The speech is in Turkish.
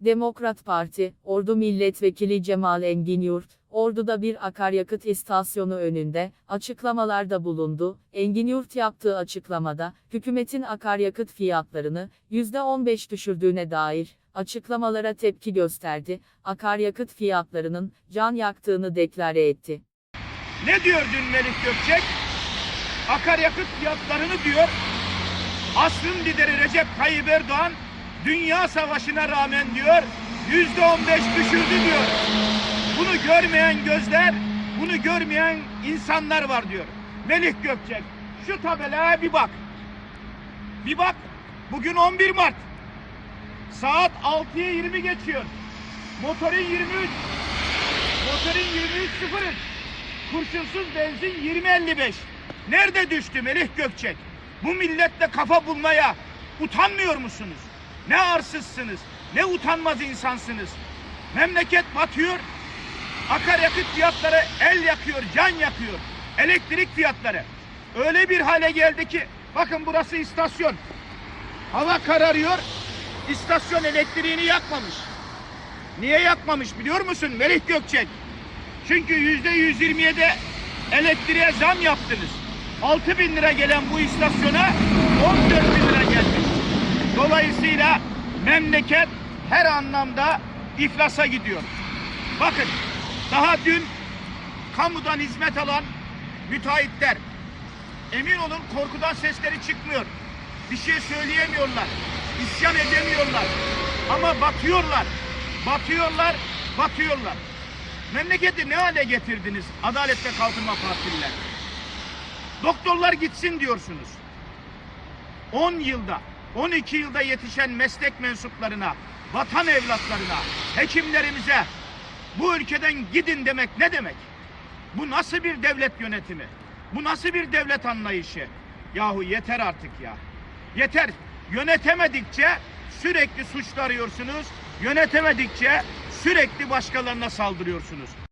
Demokrat Parti, Ordu Milletvekili Cemal Engin Yurt, Ordu'da bir akaryakıt istasyonu önünde açıklamalarda bulundu. Engin Yurt yaptığı açıklamada, hükümetin akaryakıt fiyatlarını %15 düşürdüğüne dair açıklamalara tepki gösterdi. Akaryakıt fiyatlarının can yaktığını deklare etti. Ne diyor dün Melik Gökçek? Akaryakıt fiyatlarını diyor, asrın lideri Recep Tayyip Erdoğan dünya savaşına rağmen diyor yüzde on beş düşürdü diyor. Bunu görmeyen gözler, bunu görmeyen insanlar var diyor. Melih Gökçek şu tabelaya bir bak. Bir bak. Bugün 11 Mart. Saat 6'ya 20 geçiyor. Motorun 23. Motorun 23.03. Kurşunsuz benzin 20.55. Nerede düştü Melih Gökçek? Bu milletle kafa bulmaya utanmıyor musunuz? Ne arsızsınız, ne utanmaz insansınız. Memleket batıyor, akaryakıt fiyatları el yakıyor, can yakıyor. Elektrik fiyatları öyle bir hale geldi ki, bakın burası istasyon. Hava kararıyor, istasyon elektriğini yakmamış. Niye yakmamış biliyor musun Melih Gökçek? Çünkü yüzde 127 elektriğe zam yaptınız. 6 bin lira gelen bu istasyona 14 bin lira. Dolayısıyla memleket her anlamda iflasa gidiyor. Bakın daha dün kamudan hizmet alan müteahhitler emin olun korkudan sesleri çıkmıyor. Bir şey söyleyemiyorlar. İsyan edemiyorlar. Ama batıyorlar. Batıyorlar, batıyorlar. Memleketi ne hale getirdiniz Adalet ve Kalkınma Partililer? Doktorlar gitsin diyorsunuz. 10 yılda, 12 yılda yetişen meslek mensuplarına, vatan evlatlarına, hekimlerimize bu ülkeden gidin demek ne demek? Bu nasıl bir devlet yönetimi? Bu nasıl bir devlet anlayışı? Yahu yeter artık ya. Yeter. Yönetemedikçe sürekli suçlu arıyorsunuz. Yönetemedikçe sürekli başkalarına saldırıyorsunuz.